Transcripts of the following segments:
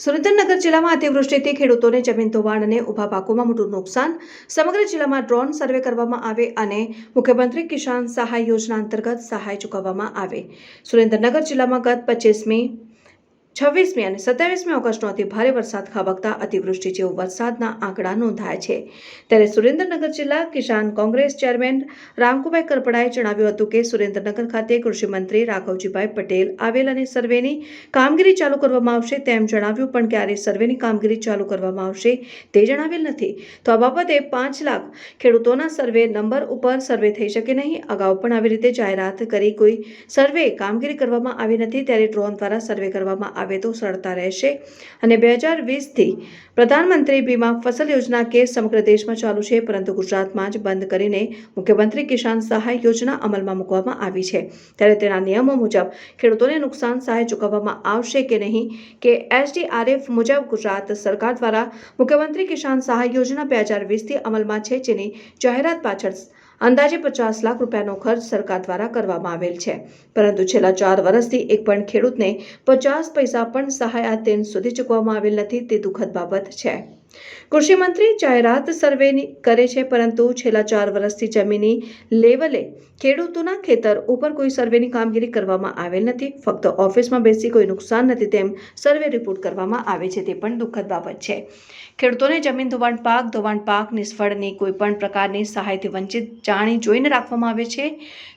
સુરેન્દ્રનગર જિલ્લામાં અતિવૃષ્ટિથી ખેડૂતોને જમીન ધોવાણ અને ઊભા પાકોમાં મોટું નુકસાન. સમગ્ર જિલ્લામાં ડ્રોન સર્વે કરવામાં આવે અને મુખ્યમંત્રી કિસાન સહાય યોજના અંતર્ગત સહાય ચૂકવવામાં આવે. સુરેન્દ્રનગર જિલ્લામાં ગત પચીસમી છવ્વીસમી અને સત્યાવીસમી ઓગસ્ટનો અતિ ભારે વરસાદ ખાબકતા અતિવૃષ્ટિ જેવો વરસાદના આંકડા નોંધાયા છે. ત્યારે સુરેન્દ્રનગર જિલ્લા કિસાન કોંગ્રેસ ચેરમેન રામકુભાઈ કરપડાએ જણાવ્યું હતું કે સુરેન્દ્રનગર ખાતે કૃષિમંત્રી રાઘવજીભાઈ પટેલ આવેલ અને સર્વેની કામગીરી ચાલુ કરવામાં આવશે તેમ જણાવ્યું, પણ ક્યારે સર્વેની કામગીરી ચાલુ કરવામાં આવશે તે જણાવેલ નથી. તો આ બાબતે પાંચ લાખ ખેડૂતોના સર્વે નંબર ઉપર સર્વે થઈ શકે નહીં. અગાઉ પણ આવી રીતે જાહેરાત કરી કોઈ સર્વે કામગીરી કરવામાં આવી નથી, ત્યારે ડ્રોન દ્વારા સર્વે કરવામાં આવે તો સરળતા રહેશે. અને બે હજાર વીસથી પ્રધાનમંત્રી બીમા ફસલ યોજના કેસ સમગ્ર દેશમાં ચાલુ છે, પરંતુ ગુજરાતમાં જ બંધ કરીને મુખ્યમંત્રી કિસાન સહાય યોજના અમલમાં મૂકવામાં આવી છે. ત્યારે તેના નિયમો મુજબ ખેડૂતોને નુકસાન સહાય ચૂકવવામાં આવશે કે નહીં કે એસડીઆરએફ મુજબ ગુજરાત સરકાર દ્વારા મુખ્યમંત્રી કિસાન સહાય યોજના બે હજાર વીસથી અમલમાં છે, જેની જાહેરાત પાછળ અંદાજે પચાસ લાખ રૂપિયાનો ખર્ચ સરકાર દ્વારા કરવામાં આવેલ છે. પરંતુ છેલ્લા ચાર વર્ષથી એક પણ ખેડૂતને પચાસ પૈસા પણ સહાય આ તેન સુધી ચૂકવવામાં આવેલ નથી તે દુઃખદ બાબત છે. કૃષિ મંત્રી જાહેરાત સર્વેની કરે છે, પરંતુ છેલ્લા ચાર વર્ષથી જમીની લેવલે ખેડૂતોના ખેતર ઉપર કોઈ સર્વેની કામગીરી કરવામાં આવેલ નથી. ફક્ત ઓફિસમાં બેસી કોઈ નુકસાન નથી તેમ સર્વે રિપોર્ટ કરવામાં આવે છે, તે પણ દુઃખદ બાબત છે. ખેડૂતોને જમીન ધોવાણ પાક ધોવાણ પાક નિષ્ફળની કોઈ પણ પ્રકારની સહાયથી વંચિત જાણી જોઈને રાખવામાં આવે છે.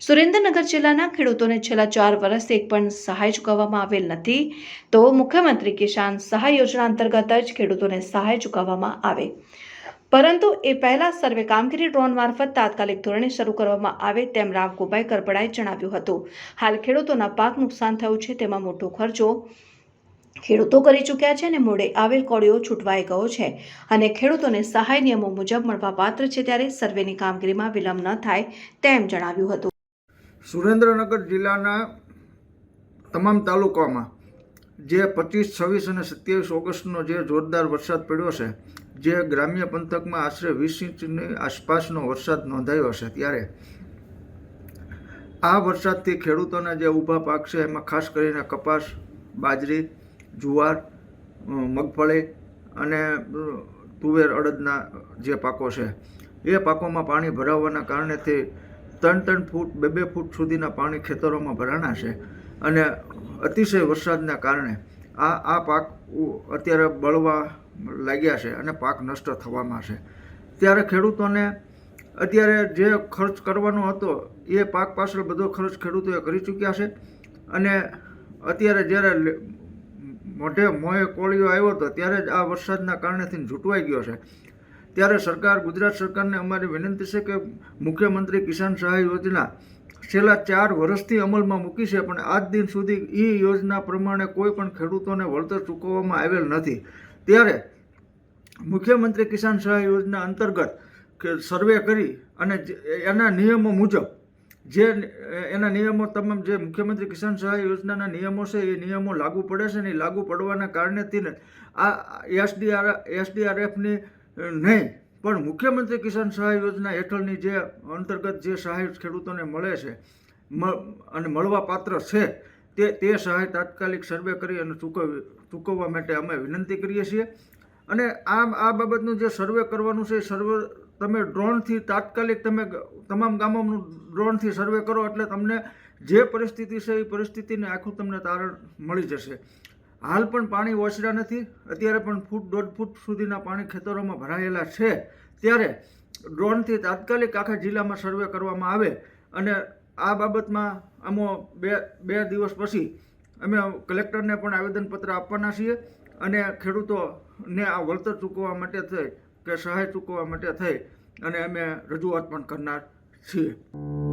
સુરેન્દ્રનગર જિલ્લાના ખેડૂતોને છેલ્લા ચાર વર્ષથી એક પણ સહાય ચૂકવવામાં આવેલ નથી. તો મુખ્યમંત્રી કિસાન સહાય યોજના અંતર્ગત જ ખેડૂતોને સહાય ચૂકવવામાં આવે. પરંતુ એ પહેલાં સર્વે કામગીરી ડ્રોન મારફત તાત્કાલિક ધોરણે શરૂ કરવામાં આવે તેમ રામકુભાઈ કરપડાએ જણાવ્યું હતું. હાલ ખેડૂતોના પાક નુકસાન થયું છે તેમાં મોટો ખર્ચો ખેડૂતો કરી ચૂક્યા છે અને મોડે આવેલ કોળીઓ છૂટવાઈ ગયો છે અને ખેડૂતોને સહાય નિયમો મુજબ મળવાપાત્ર છે ત્યારે સર્વેની કામગીરીમાં વિલંબ ન થાય તેમ જણાવ્યું હતું. સુરેન્દ્રનગર જિલ્લાના તમામ તાલુકામાં જે પચીસ, છવ્વીસ અને સત્યાવીસ ઓગસ્ટનો જે જોરદાર વરસાદ પડ્યો છે, જે ગ્રામ્ય પંથકમાં આશરે વીસ ઇંચની આસપાસનો વરસાદ નોંધાયો હશે ત્યારે. આ વરસાદથી ખેડૂતોના જે ઊભા પાક છે, એમાં ખાસ કરીને કપાસ, બાજરી, જુવાર મગફળી અને તુવેર અડદના જે પાકો છે, એ પાકોમાં પાણી ભરાવાના કારણેથી ત્રણ ત્રણ ફૂટ, બે બે ફૂટ સુધીના પાણી ખેતરોમાં ભરાણા છે. અને અતિશય વરસાદના કારણે આ આ પાક અત્યારે બળવા લાગ્યા છે અને પાક નષ્ટ થવામાં છે. ત્યારે ખેડૂતોને અત્યારે જે ખર્ચ કરવાનો હતો, એ પાક પાછળ બધો ખર્ચ ખેડૂતોએ કરી ચૂક્યા છે. અને અત્યારે જ્યારે મોઢે મોંએ કોળિયો આવ્યો હતો, ત્યારે જ આ વરસાદના કારણેથી ઝૂંટવાઈ ગયો છે. ત્યારે સરકાર, ગુજરાત સરકારને અમારી વિનંતી છે કે મુખ્યમંત્રી કિસાન સહાય યોજના છેલ્લા ચાર વર્ષથી અમલમાં મૂકી છે, પણ આજ દિન સુધી એ યોજના પ્રમાણે કોઈ પણ ખેડૂતોને વળતર ચૂકવવામાં આવેલ નથી. ત્યારે મુખ્યમંત્રી કિસાન સહાય યોજના અંતર્ગત સર્વે કરી અને એના નિયમો મુજબ જે, એના નિયમો તમામ જે મુખ્યમંત્રી કિસાન સહાય યોજનાના નિયમો છે, એ નિયમો લાગુ પડે છે ને લાગુ પડવાના કારણે તેને આ એસડીઆર, એસડીઆરએફની નહીં પણ મુખ્યમંત્રી કિસાન સહાય યોજના હેઠળની જે અંતર્ગત જે સહાય ખેડૂતોને મળે છે અને મળવા પાત્ર છે, તે તે સહાય તાત્કાલિક સર્વે કરી અને ચૂકવવી ચૂકવવા માટે અમે વિનંતી કરીએ છીએ. અને આમ, આ બાબતનું જે સર્વે કરવાનું છે, એ સર્વે તમે ડ્રોનથી તાત્કાલિક તમે તમામ ગામોનું ડ્રોનથી સર્વે કરો એટલે તમને જે પરિસ્થિતિ છે, એ પરિસ્થિતિને આખું તમને તારણ મળી જશે. હાલ પણ પાણી ઓછરા નથી. અત્યારે પણ ફૂટ દોઢ ફૂટ સુધીના પાણી ખેતરોમાં ભરાયેલા છે. ત્યારે ડ્રોનથી તાત્કાલિક આખા જિલ્લામાં સર્વે કરવામાં આવે અને આ બાબતમાં અમો બે બે દિવસ પછી અમે કલેક્ટરને પણ આવેદનપત્ર આપવાના છીએ અને ખેડૂતોને આ વળતર ચૂકવવા માટે થઈ કે સહાય ચૂકવવા માટે થઈ અને અમે રજૂઆત પણ કરનાર છીએ.